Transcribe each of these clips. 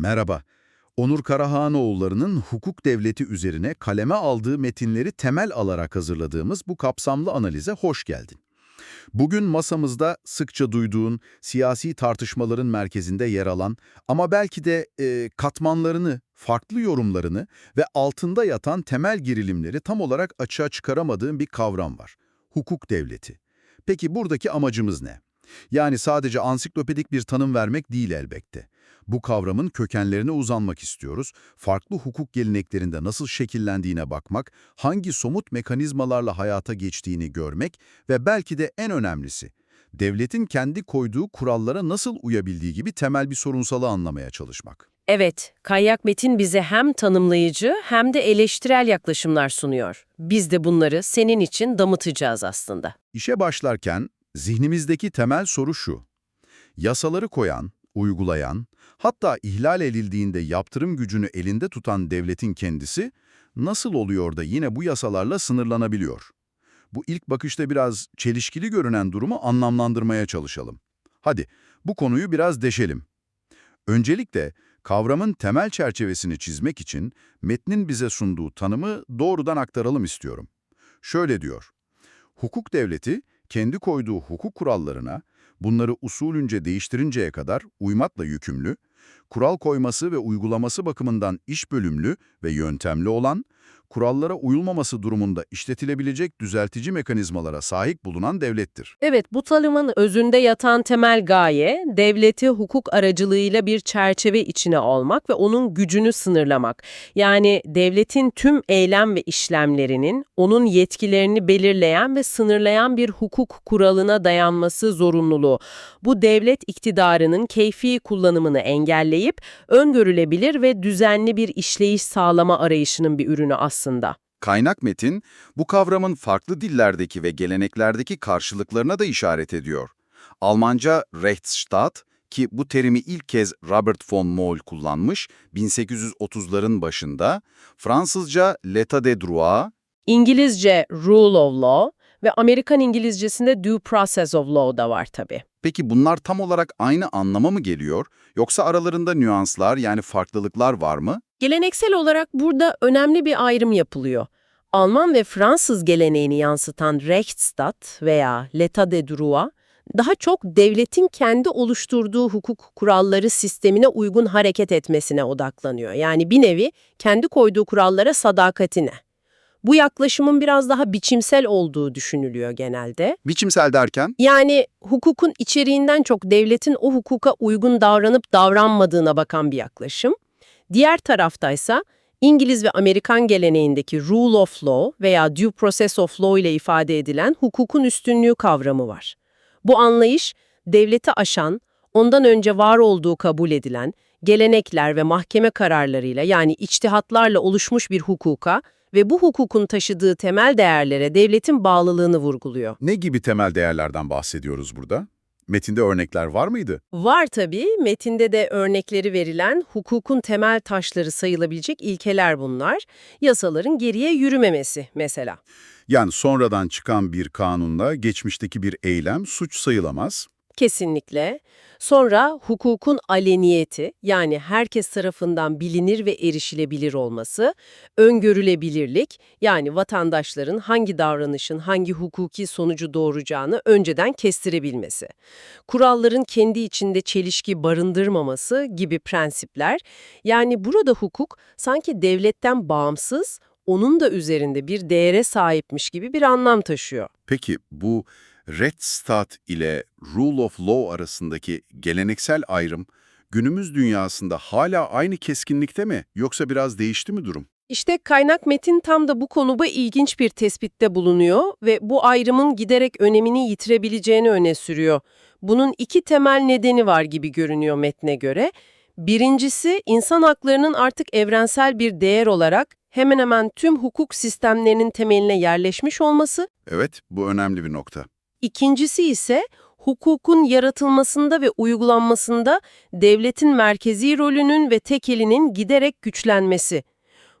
Merhaba. Onur Karahanoğulları'nın hukuk devleti üzerine kaleme aldığı metinleri temel alarak hazırladığımız bu kapsamlı analize hoş geldin. Bugün masamızda sıkça duyduğun, siyasi tartışmaların merkezinde yer alan ama belki de e, katmanlarını, farklı yorumlarını ve altında yatan temel gerilimleri tam olarak açığa çıkaramadığın bir kavram var. Hukuk devleti. Peki buradaki amacımız ne? Yani sadece ansiklopedik bir tanım vermek değil elbette. Bu kavramın kökenlerine uzanmak istiyoruz, farklı hukuk geleneklerinde nasıl şekillendiğine bakmak, hangi somut mekanizmalarla hayata geçtiğini görmek ve belki de en önemlisi, devletin kendi koyduğu kurallara nasıl uyabildiği gibi temel bir sorunsalı anlamaya çalışmak. Evet, Kayyak Metin bize hem tanımlayıcı hem de eleştirel yaklaşımlar sunuyor. Biz de bunları senin için damıtacağız aslında. İşe başlarken zihnimizdeki temel soru şu. Yasaları koyan, uygulayan, hatta ihlal edildiğinde yaptırım gücünü elinde tutan devletin kendisi nasıl oluyor da yine bu yasalarla sınırlanabiliyor? Bu ilk bakışta biraz çelişkili görünen durumu anlamlandırmaya çalışalım. Hadi bu konuyu biraz deşelim. Öncelikle kavramın temel çerçevesini çizmek için metnin bize sunduğu tanımı doğrudan aktaralım istiyorum. Şöyle diyor, hukuk devleti kendi koyduğu hukuk kurallarına, bunları usulünce değiştirinceye kadar uymakla yükümlü, kural koyması ve uygulaması bakımından iş bölümlü ve yöntemli olan, kurallara uyulmaması durumunda işletilebilecek düzeltici mekanizmalara sahip bulunan devlettir. Evet, bu tanımın özünde yatan temel gaye, devleti hukuk aracılığıyla bir çerçeve içine almak ve onun gücünü sınırlamak. Yani devletin tüm eylem ve işlemlerinin onun yetkilerini belirleyen ve sınırlayan bir hukuk kuralına dayanması zorunluluğu. Bu devlet iktidarının keyfi kullanımını engelleyip öngörülebilir ve düzenli bir işleyiş sağlama arayışının bir ürünü aslında. Kaynak metin, bu kavramın farklı dillerdeki ve geleneklerdeki karşılıklarına da işaret ediyor. Almanca Rechtsstaat ki bu terimi ilk kez Robert von Moll kullanmış 1830'ların başında, Fransızca l'état de droit, İngilizce rule of law ve Amerikan İngilizcesinde due process of law da var tabii. Peki bunlar tam olarak aynı anlama mı geliyor yoksa aralarında nüanslar yani farklılıklar var mı? Geleneksel olarak burada önemli bir ayrım yapılıyor. Alman ve Fransız geleneğini yansıtan Rechtsstaat veya l'état de droit, daha çok devletin kendi oluşturduğu hukuk kuralları sistemine uygun hareket etmesine odaklanıyor. Yani bir nevi kendi koyduğu kurallara sadakatine. Bu yaklaşımın biraz daha biçimsel olduğu düşünülüyor genelde. Biçimsel derken? Yani hukukun içeriğinden çok devletin o hukuka uygun davranıp davranmadığına bakan bir yaklaşım. Diğer taraftaysa İngiliz ve Amerikan geleneğindeki rule of law veya due process of law ile ifade edilen hukukun üstünlüğü kavramı var. Bu anlayış, devleti aşan, ondan önce var olduğu kabul edilen, gelenekler ve mahkeme kararlarıyla yani içtihatlarla oluşmuş bir hukuka ve bu hukukun taşıdığı temel değerlere devletin bağlılığını vurguluyor. Ne gibi temel değerlerden bahsediyoruz burada? Metinde örnekler var mıydı? Var tabii, metinde de örnekleri verilen hukukun temel taşları sayılabilecek ilkeler bunlar. Yasaların geriye yürümemesi mesela. Yani sonradan çıkan bir kanunla geçmişteki bir eylem suç sayılamaz. Kesinlikle. Sonra hukukun aleniyeti yani herkes tarafından bilinir ve erişilebilir olması, öngörülebilirlik yani vatandaşların hangi davranışın hangi hukuki sonucu doğuracağını önceden kestirebilmesi, kuralların kendi içinde çelişki barındırmaması gibi prensipler yani burada hukuk sanki devletten bağımsız, onun da üzerinde bir değere sahipmiş gibi bir anlam taşıyor. Peki bu Rechtsstaat ile Rule of Law arasındaki geleneksel ayrım günümüz dünyasında hala aynı keskinlikte mi yoksa biraz değişti mi durum? İşte kaynak metin tam da bu konuda ilginç bir tespitte bulunuyor ve bu ayrımın giderek önemini yitirebileceğini öne sürüyor. Bunun iki temel nedeni var gibi görünüyor metne göre. Birincisi, insan haklarının artık evrensel bir değer olarak hemen hemen tüm hukuk sistemlerinin temeline yerleşmiş olması. Evet, bu önemli bir nokta. İkincisi ise hukukun yaratılmasında ve uygulanmasında devletin merkezi rolünün ve tekelinin giderek güçlenmesi.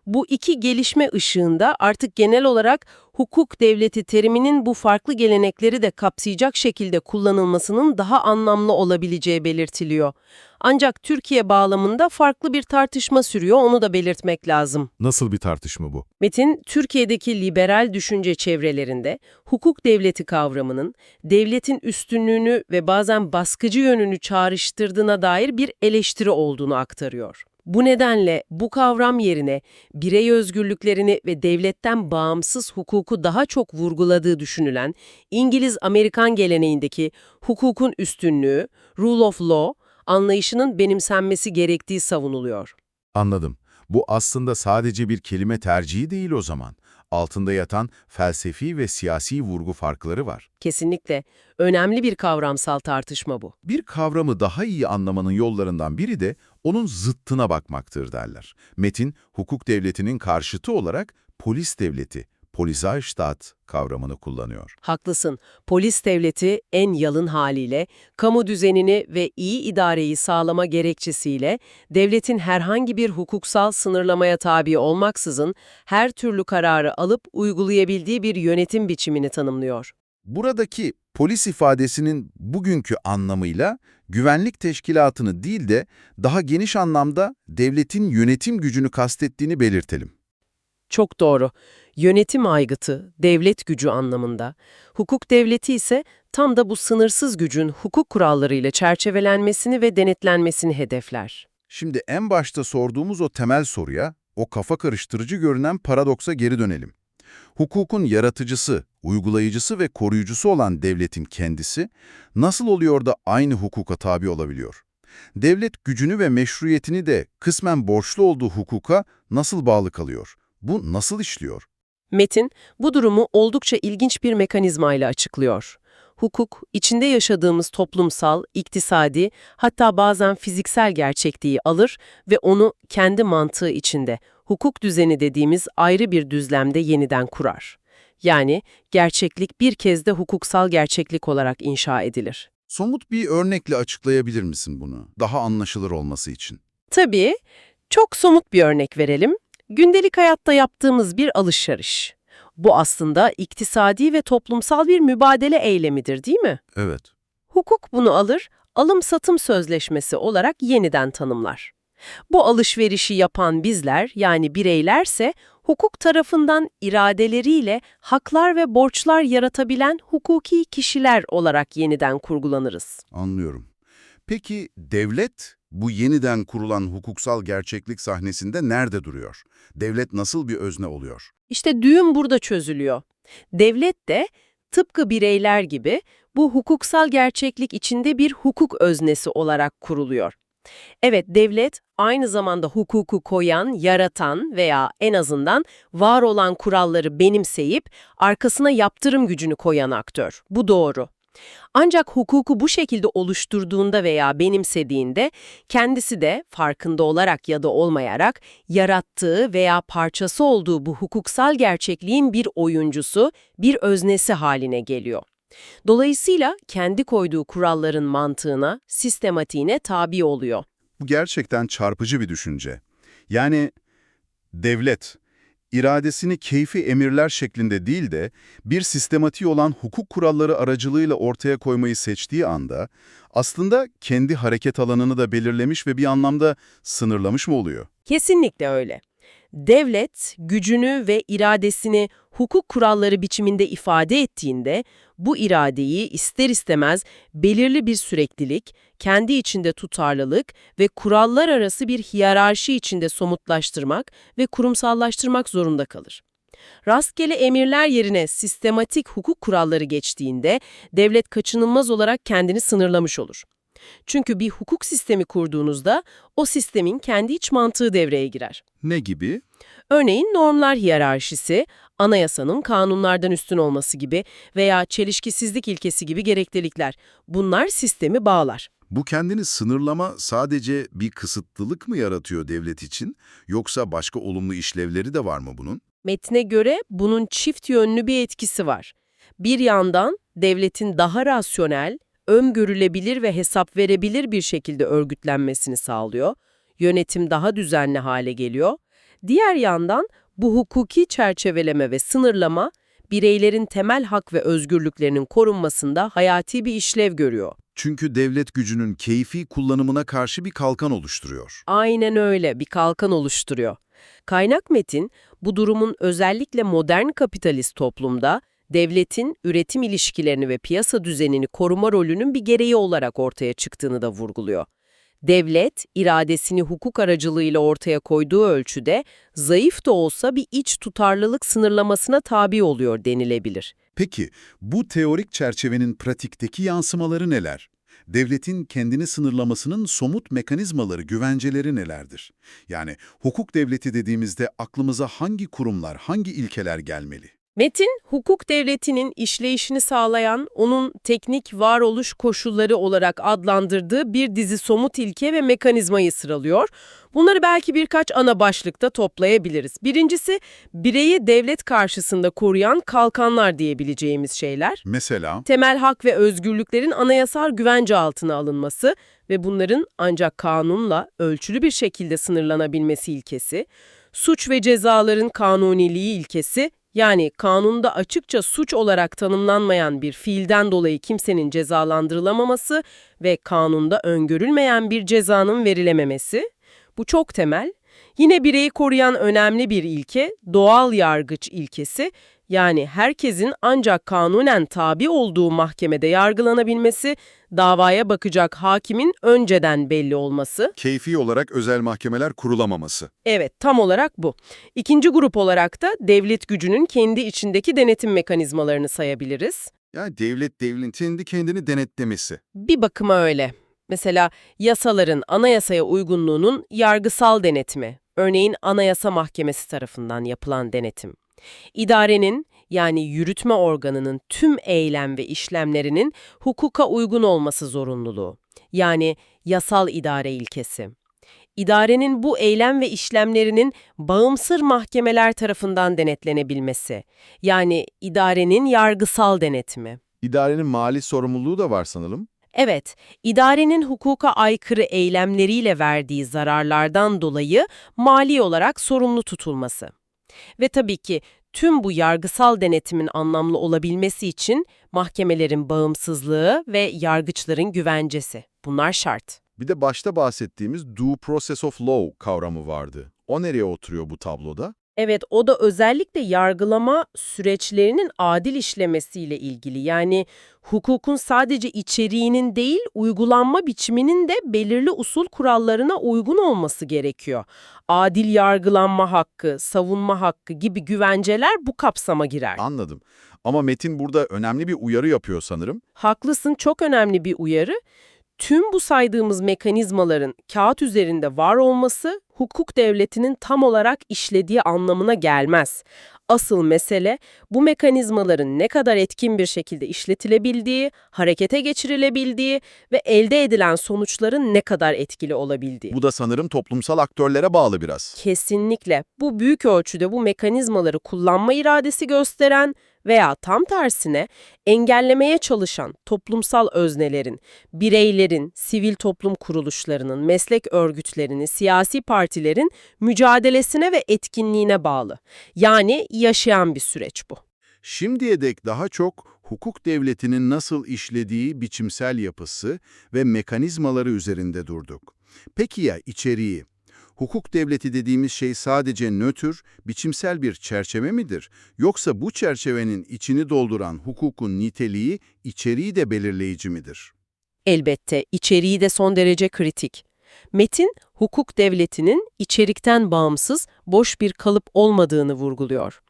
Bu iki gelişme ışığında artık genel olarak hukuk devleti teriminin bu farklı gelenekleri de kapsayacak şekilde kullanılmasının daha anlamlı olabileceği belirtiliyor. Ancak Türkiye bağlamında farklı bir tartışma sürüyor, onu da belirtmek lazım. Nasıl bir tartışma bu? Metin, Türkiye'deki liberal düşünce çevrelerinde hukuk devleti kavramının devletin üstünlüğünü ve bazen baskıcı yönünü çağrıştırdığına dair bir eleştiri olduğunu aktarıyor. Bu nedenle bu kavram yerine birey özgürlüklerini ve devletten bağımsız hukuku daha çok vurguladığı düşünülen İngiliz-Amerikan geleneğindeki hukukun üstünlüğü, rule of law, anlayışının benimsenmesi gerektiği savunuluyor. Anladım. Bu aslında sadece bir kelime tercihi değil o zaman. Altında yatan felsefi ve siyasi vurgu farkları var. Kesinlikle önemli bir kavramsal tartışma bu. Bir kavramı daha iyi anlamanın yollarından biri de onun zıttına bakmaktır derler. Metin, hukuk devletinin karşıtı olarak polis devleti, Polizeistaat kavramını kullanıyor. Haklısın. Polis devleti en yalın haliyle, kamu düzenini ve iyi idareyi sağlama gerekçesiyle, devletin herhangi bir hukuksal sınırlamaya tabi olmaksızın her türlü kararı alıp uygulayabildiği bir yönetim biçimini tanımlıyor. Buradaki polis ifadesinin bugünkü anlamıyla güvenlik teşkilatını değil de daha geniş anlamda devletin yönetim gücünü kastettiğini belirtelim. Çok doğru. Yönetim aygıtı, devlet gücü anlamında. Hukuk devleti ise tam da bu sınırsız gücün hukuk kurallarıyla çerçevelenmesini ve denetlenmesini hedefler. Şimdi en başta sorduğumuz o temel soruya, o kafa karıştırıcı görünen paradoksa geri dönelim. Hukukun yaratıcısı, uygulayıcısı ve koruyucusu olan devletin kendisi nasıl oluyor da aynı hukuka tabi olabiliyor? Devlet gücünü ve meşruiyetini de kısmen borçlu olduğu hukuka nasıl bağlı kalıyor? Bu nasıl işliyor? Metin, bu durumu oldukça ilginç bir mekanizmayla açıklıyor. Hukuk, içinde yaşadığımız toplumsal, iktisadi, hatta bazen fiziksel gerçekliği alır ve onu kendi mantığı içinde, hukuk düzeni dediğimiz ayrı bir düzlemde yeniden kurar. Yani gerçeklik bir kez de hukuksal gerçeklik olarak inşa edilir. Somut bir örnekle açıklayabilir misin bunu? Daha anlaşılır olması için. Tabii, çok somut bir örnek verelim. Gündelik hayatta yaptığımız bir alışveriş. Bu aslında iktisadi ve toplumsal bir mübadele eylemidir değil mi? Evet. Hukuk bunu alır, alım-satım sözleşmesi olarak yeniden tanımlar. Bu alışverişi yapan bizler, yani bireylerse, hukuk tarafından iradeleriyle haklar ve borçlar yaratabilen hukuki kişiler olarak yeniden kurgulanırız. Anlıyorum. Peki devlet bu yeniden kurulan hukuksal gerçeklik sahnesinde nerede duruyor? Devlet nasıl bir özne oluyor? İşte düğüm burada çözülüyor. Devlet de tıpkı bireyler gibi bu hukuksal gerçeklik içinde bir hukuk öznesi olarak kuruluyor. Evet, devlet aynı zamanda hukuku koyan, yaratan veya en azından var olan kuralları benimseyip arkasına yaptırım gücünü koyan aktör. Bu doğru. Ancak hukuku bu şekilde oluşturduğunda veya benimsediğinde kendisi de farkında olarak ya da olmayarak yarattığı veya parçası olduğu bu hukuksal gerçekliğin bir oyuncusu, bir öznesi haline geliyor. Dolayısıyla kendi koyduğu kuralların mantığına, sistematiğine tabi oluyor. Bu gerçekten çarpıcı bir düşünce. Yani devlet, iradesini keyfi emirler şeklinde değil de bir sistematiği olan hukuk kuralları aracılığıyla ortaya koymayı seçtiği anda aslında kendi hareket alanını da belirlemiş ve bir anlamda sınırlamış mı oluyor? Kesinlikle öyle. Devlet, gücünü ve iradesini hukuk kuralları biçiminde ifade ettiğinde, bu iradeyi ister istemez belirli bir süreklilik, kendi içinde tutarlılık ve kurallar arası bir hiyerarşi içinde somutlaştırmak ve kurumsallaştırmak zorunda kalır. Rastgele emirler yerine sistematik hukuk kuralları geçtiğinde, devlet kaçınılmaz olarak kendini sınırlamış olur. Çünkü bir hukuk sistemi kurduğunuzda o sistemin kendi iç mantığı devreye girer. Ne gibi? Örneğin normlar hiyerarşisi, anayasanın kanunlardan üstün olması gibi veya çelişkisizlik ilkesi gibi gereklilikler. Bunlar sistemi bağlar. Bu kendini sınırlama sadece bir kısıtlılık mı yaratıyor devlet için yoksa başka olumlu işlevleri de var mı bunun? Metne göre bunun çift yönlü bir etkisi var. Bir yandan devletin daha rasyonel, öngörülebilir ve hesap verebilir bir şekilde örgütlenmesini sağlıyor. Yönetim daha düzenli hale geliyor. Diğer yandan bu hukuki çerçeveleme ve sınırlama bireylerin temel hak ve özgürlüklerinin korunmasında hayati bir işlev görüyor. Çünkü devlet gücünün keyfi kullanımına karşı bir kalkan oluşturuyor. Aynen öyle bir kalkan oluşturuyor. Kaynak metin bu durumun özellikle modern kapitalist toplumda devletin üretim ilişkilerini ve piyasa düzenini koruma rolünün bir gereği olarak ortaya çıktığını da vurguluyor. Devlet, iradesini hukuk aracılığıyla ortaya koyduğu ölçüde zayıf da olsa bir iç tutarlılık sınırlamasına tabi oluyor denilebilir. Peki bu teorik çerçevenin pratikteki yansımaları neler? Devletin kendini sınırlamasının somut mekanizmaları, güvenceleri nelerdir? Yani hukuk devleti dediğimizde aklımıza hangi kurumlar, hangi ilkeler gelmeli? Metin, hukuk devletinin işleyişini sağlayan, onun teknik varoluş koşulları olarak adlandırdığı bir dizi somut ilke ve mekanizmayı sıralıyor. Bunları belki birkaç ana başlıkta toplayabiliriz. Birincisi, bireyi devlet karşısında koruyan kalkanlar diyebileceğimiz şeyler. Mesela Temel hak ve özgürlüklerin anayasal güvence altına alınması ve bunların ancak kanunla ölçülü bir şekilde sınırlanabilmesi ilkesi, suç ve cezaların kanuniliği ilkesi, yani kanunda açıkça suç olarak tanımlanmayan bir fiilden dolayı kimsenin cezalandırılamaması ve kanunda öngörülmeyen bir cezanın verilememesi, bu çok temel. Yine bireyi koruyan önemli bir ilke, doğal yargıç ilkesi, yani herkesin ancak kanunen tabi olduğu mahkemede yargılanabilmesi, davaya bakacak hakimin önceden belli olması. keyfi olarak özel mahkemeler kurulamaması. Evet, tam olarak bu. İkinci grup olarak da devlet gücünün kendi içindeki denetim mekanizmalarını sayabiliriz. Yani devlet devletin de kendini denetlemesi. Bir bakıma öyle. Mesela yasaların anayasaya uygunluğunun yargısal denetimi, örneğin Anayasa Mahkemesi tarafından yapılan denetim. İdarenin yani yürütme organının tüm eylem ve işlemlerinin hukuka uygun olması zorunluluğu. Yani yasal idare ilkesi. İdarenin bu eylem ve işlemlerinin bağımsız mahkemeler tarafından denetlenebilmesi. Yani idarenin yargısal denetimi. İdarenin mali sorumluluğu da var sanırım. Evet, idarenin hukuka aykırı eylemleriyle verdiği zararlardan dolayı mali olarak sorumlu tutulması. Ve tabii ki tüm bu yargısal denetimin anlamlı olabilmesi için mahkemelerin bağımsızlığı ve yargıçların güvencesi. Bunlar şart. Bir de başta bahsettiğimiz due process of law kavramı vardı. O nereye oturuyor bu tabloda? Evet, o da özellikle yargılama süreçlerinin adil işlemesiyle ilgili. Yani hukukun sadece içeriğinin değil, uygulanma biçiminin de belirli usul kurallarına uygun olması gerekiyor. Adil yargılanma hakkı, savunma hakkı gibi güvenceler bu kapsama girer. Anladım. Ama Metin burada önemli bir uyarı yapıyor sanırım. Haklısın, çok önemli bir uyarı. Tüm bu saydığımız mekanizmaların kağıt üzerinde var olması hukuk devletinin tam olarak işlediği anlamına gelmez. Asıl mesele bu mekanizmaların ne kadar etkin bir şekilde işletilebildiği, harekete geçirilebildiği ve elde edilen sonuçların ne kadar etkili olabildiği. Bu da sanırım toplumsal aktörlere bağlı biraz. Kesinlikle. Bu büyük ölçüde bu mekanizmaları kullanma iradesi gösteren veya tam tersine engellemeye çalışan toplumsal öznelerin, bireylerin, sivil toplum kuruluşlarının, meslek örgütlerini, siyasi partilerin mücadelesine ve etkinliğine bağlı. Yani yaşayan bir süreç bu. Şimdiye dek daha çok hukuk devletinin nasıl işlediği biçimsel yapısı ve mekanizmaları üzerinde durduk. Peki ya içeriği? Hukuk devleti dediğimiz şey sadece nötr, biçimsel bir çerçeve midir? Yoksa bu çerçevenin içini dolduran hukukun niteliği, içeriği de belirleyici midir? Elbette içeriği de son derece kritik. Metin, hukuk devletinin içerikten bağımsız, boş bir kalıp olmadığını vurguluyor.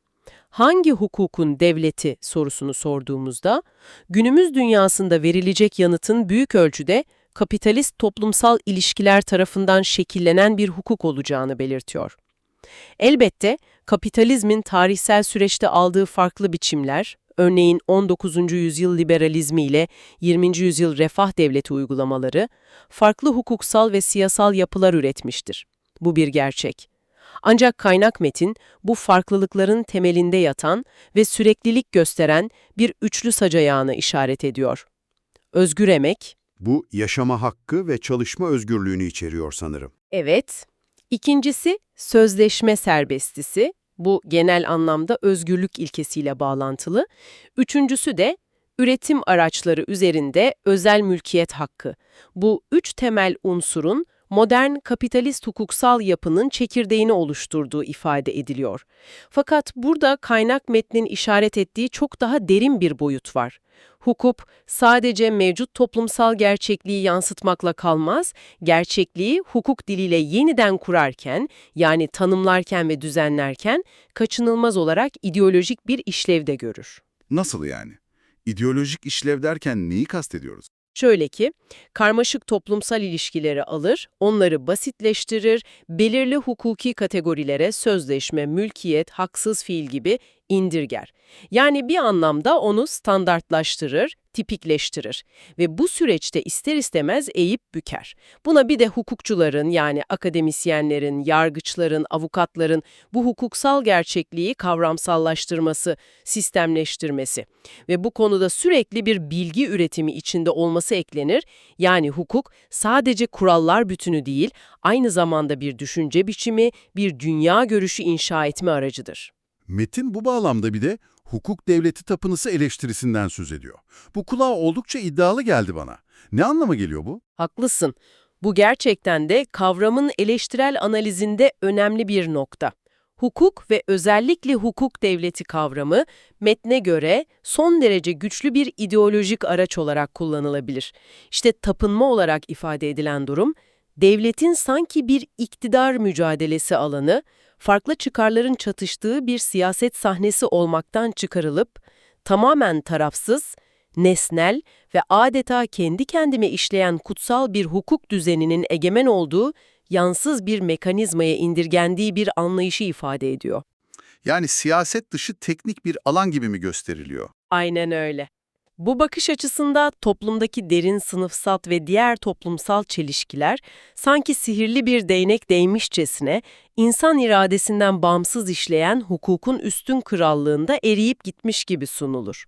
Hangi hukukun devleti sorusunu sorduğumuzda, günümüz dünyasında verilecek yanıtın büyük ölçüde kapitalist toplumsal ilişkiler tarafından şekillenen bir hukuk olacağını belirtiyor. Elbette kapitalizmin tarihsel süreçte aldığı farklı biçimler, örneğin 19. yüzyıl liberalizmi ile 20. yüzyıl refah devleti uygulamaları, farklı hukuksal ve siyasal yapılar üretmiştir. Bu bir gerçek. Ancak kaynak metin bu farklılıkların temelinde yatan ve süreklilik gösteren bir üçlü sacayağına işaret ediyor. Özgür emek, Bu yaşama hakkı ve çalışma özgürlüğünü içeriyor sanırım. evet, İkincisi sözleşme serbestisi. Bu genel anlamda özgürlük ilkesiyle bağlantılı. Üçüncüsü de üretim araçları üzerinde özel mülkiyet hakkı. Bu üç temel unsurun modern kapitalist hukuksal yapının çekirdeğini oluşturduğu ifade ediliyor. Fakat burada kaynak metnin işaret ettiği çok daha derin bir boyut var. Hukuk sadece mevcut toplumsal gerçekliği yansıtmakla kalmaz, gerçekliği hukuk diliyle yeniden kurarken, yani tanımlarken ve düzenlerken kaçınılmaz olarak ideolojik bir işlevde görür. Nasıl yani? İdeolojik işlev derken neyi kastediyoruz? Şöyle ki, karmaşık toplumsal ilişkileri alır, onları basitleştirir, belirli hukuki kategorilere sözleşme, mülkiyet, haksız fiil gibi indirger. Yani bir anlamda onu standartlaştırır, tipikleştirir ve bu süreçte ister istemez eğip büker. Buna bir de hukukçuların yani akademisyenlerin, yargıçların, avukatların bu hukuksal gerçekliği kavramsallaştırması, sistemleştirmesi ve bu konuda sürekli bir bilgi üretimi içinde olması eklenir. Yani hukuk sadece kurallar bütünü değil, aynı zamanda bir düşünce biçimi, bir dünya görüşü inşa etme aracıdır. Metin bu bağlamda bir de hukuk devleti tapınısı eleştirisinden söz ediyor. Bu kulağa oldukça iddialı geldi bana. Ne anlama geliyor bu? Haklısın. Bu gerçekten de kavramın eleştirel analizinde önemli bir nokta. Hukuk ve özellikle hukuk devleti kavramı metne göre son derece güçlü bir ideolojik araç olarak kullanılabilir. İşte tapınma olarak ifade edilen durum, devletin sanki bir iktidar mücadelesi alanı, farklı çıkarların çatıştığı bir siyaset sahnesi olmaktan çıkarılıp, tamamen tarafsız, nesnel ve adeta kendi kendime işleyen kutsal bir hukuk düzeninin egemen olduğu yansız bir mekanizmaya indirgendiği bir anlayışı ifade ediyor. Yani siyaset dışı teknik bir alan gibi mi gösteriliyor? Aynen öyle. Bu bakış açısında toplumdaki derin sınıfsal ve diğer toplumsal çelişkiler sanki sihirli bir değnek değmişçesine insan iradesinden bağımsız işleyen hukukun üstün krallığında eriyip gitmiş gibi sunulur.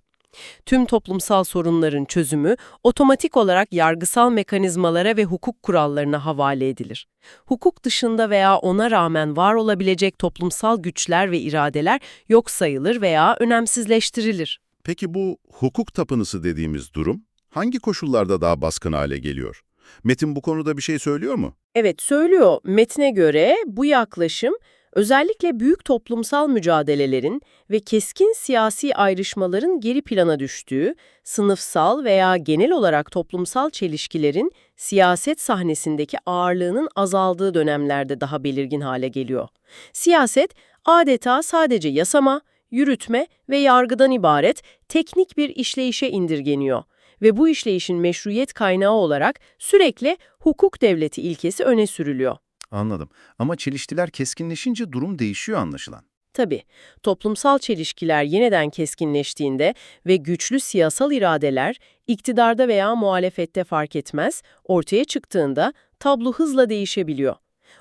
Tüm toplumsal sorunların çözümü otomatik olarak yargısal mekanizmalara ve hukuk kurallarına havale edilir. Hukuk dışında veya ona rağmen var olabilecek toplumsal güçler ve iradeler yok sayılır veya önemsizleştirilir. Peki bu hukuk tapınısı dediğimiz durum hangi koşullarda daha baskın hale geliyor? Metin bu konuda bir şey söylüyor mu? Evet söylüyor. Metne göre bu yaklaşım özellikle büyük toplumsal mücadelelerin ve keskin siyasi ayrışmaların geri plana düştüğü, sınıfsal veya genel olarak toplumsal çelişkilerin siyaset sahnesindeki ağırlığının azaldığı dönemlerde daha belirgin hale geliyor. Siyaset adeta sadece yasama, yürütme ve yargıdan ibaret teknik bir işleyişe indirgeniyor ve bu işleyişin meşruiyet kaynağı olarak sürekli hukuk devleti ilkesi öne sürülüyor. Anladım. Ama çelişkiler keskinleşince durum değişiyor anlaşılan. Tabii, toplumsal çelişkiler yeniden keskinleştiğinde ve güçlü siyasal iradeler, iktidarda veya muhalefette fark etmez, ortaya çıktığında tablo hızla değişebiliyor.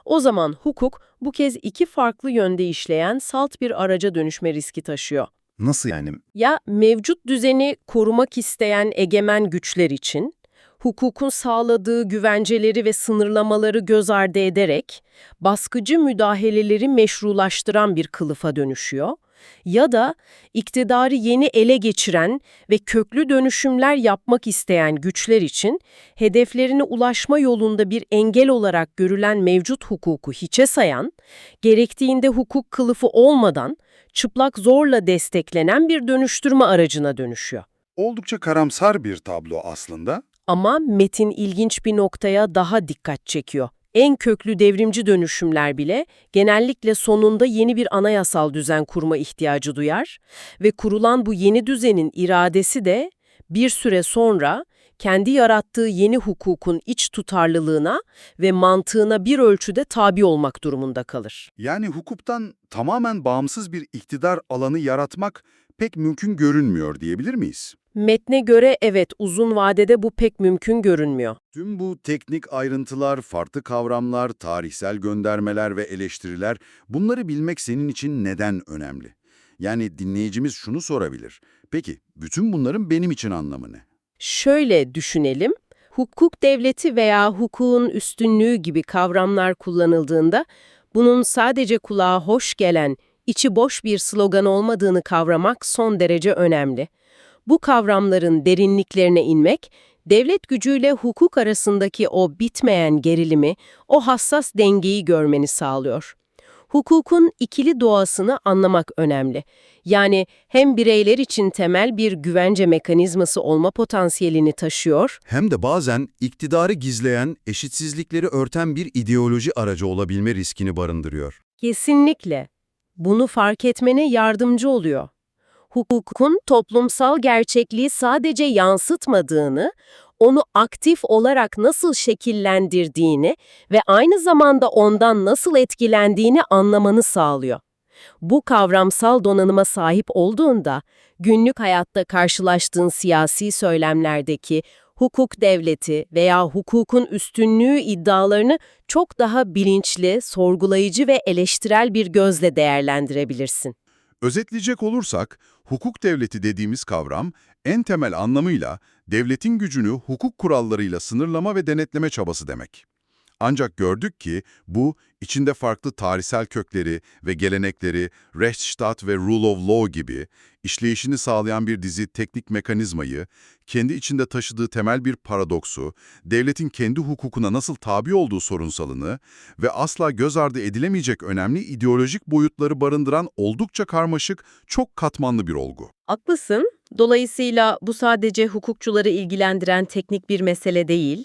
O zaman hukuk bu kez iki farklı yönde işleyen salt bir araca dönüşme riski taşıyor. Nasıl yani? Ya mevcut düzeni korumak isteyen egemen güçler için, hukukun sağladığı güvenceleri ve sınırlamaları göz ardı ederek, baskıcı müdahaleleri meşrulaştıran bir kılıfa dönüşüyor, ya da iktidarı yeni ele geçiren ve köklü dönüşümler yapmak isteyen güçler için hedeflerine ulaşma yolunda bir engel olarak görülen mevcut hukuku hiçe sayan, gerektiğinde hukuk kılıfı olmadan çıplak zorla desteklenen bir dönüştürme aracına dönüşüyor. Oldukça karamsar bir tablo aslında. Ama metin ilginç bir noktaya daha dikkat çekiyor. En köklü devrimci dönüşümler bile genellikle sonunda yeni bir anayasal düzen kurma ihtiyacı duyar ve kurulan bu yeni düzenin iradesi de bir süre sonra kendi yarattığı yeni hukukun iç tutarlılığına ve mantığına bir ölçüde tabi olmak durumunda kalır. Yani hukuktan tamamen bağımsız bir iktidar alanı yaratmak pek mümkün görünmüyor diyebilir miyiz? Metne göre evet uzun vadede bu pek mümkün görünmüyor. Tüm bu teknik ayrıntılar, farklı kavramlar, tarihsel göndermeler ve eleştiriler bunları bilmek senin için neden önemli? Yani dinleyicimiz şunu sorabilir. Peki bütün bunların benim için anlamı ne? Şöyle düşünelim, Hukuk devleti veya hukukun üstünlüğü gibi kavramlar kullanıldığında bunun sadece kulağa hoş gelen, içi boş bir slogan olmadığını kavramak son derece önemli. Bu kavramların derinliklerine inmek, devlet gücüyle hukuk arasındaki o bitmeyen gerilimi, o hassas dengeyi görmeni sağlıyor. Hukukun ikili doğasını anlamak önemli. Yani hem bireyler için temel bir güvence mekanizması olma potansiyelini taşıyor, Hem de bazen iktidarı gizleyen, eşitsizlikleri örten bir ideoloji aracı olabilme riskini barındırıyor. Kesinlikle. Bunu fark etmene yardımcı oluyor. Hukukun toplumsal gerçekliği sadece yansıtmadığını, onu aktif olarak nasıl şekillendirdiğini ve aynı zamanda ondan nasıl etkilendiğini anlamanı sağlıyor. Bu kavramsal donanıma sahip olduğunda, günlük hayatta karşılaştığın siyasi söylemlerdeki hukuk devleti veya hukukun üstünlüğü iddialarını çok daha bilinçli, sorgulayıcı ve eleştirel bir gözle değerlendirebilirsin. Özetleyecek olursak, hukuk devleti dediğimiz kavram, en temel anlamıyla devletin gücünü hukuk kurallarıyla sınırlama ve denetleme çabası demek. Ancak gördük ki bu, içinde farklı tarihsel kökleri ve gelenekleri, Rechtsstaat ve Rule of Law gibi işleyişini sağlayan bir dizi teknik mekanizmayı, kendi içinde taşıdığı temel bir paradoksu, devletin kendi hukukuna nasıl tabi olduğu sorunsalını ve asla göz ardı edilemeyecek önemli ideolojik boyutları barındıran oldukça karmaşık, çok katmanlı bir olgu. Haklısın. Dolayısıyla bu sadece hukukçuları ilgilendiren teknik bir mesele değil,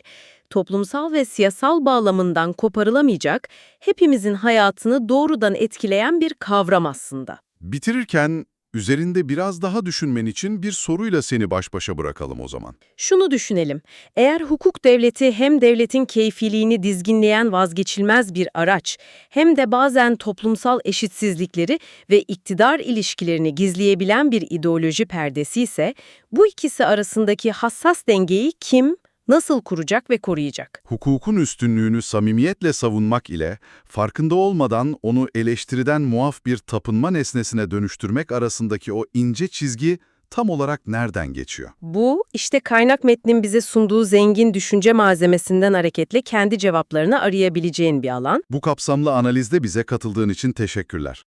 toplumsal ve siyasal bağlamından koparılamayacak, hepimizin hayatını doğrudan etkileyen bir kavram aslında. Bitirirken üzerinde biraz daha düşünmen için bir soruyla seni baş başa bırakalım o zaman. Şunu düşünelim. Eğer hukuk devleti hem devletin keyfiliğini dizginleyen vazgeçilmez bir araç, hem de bazen toplumsal eşitsizlikleri ve iktidar ilişkilerini gizleyebilen bir ideoloji perdesi ise, bu ikisi arasındaki hassas dengeyi kim, nasıl kuracak ve koruyacak? Hukukun üstünlüğünü samimiyetle savunmak ile farkında olmadan onu eleştiriden muaf bir tapınma nesnesine dönüştürmek arasındaki o ince çizgi tam olarak nereden geçiyor? Bu, işte kaynak metnin bize sunduğu zengin düşünce malzemesinden hareketle kendi cevaplarını arayabileceğin bir alan. Bu kapsamlı analizde bize katıldığın için teşekkürler.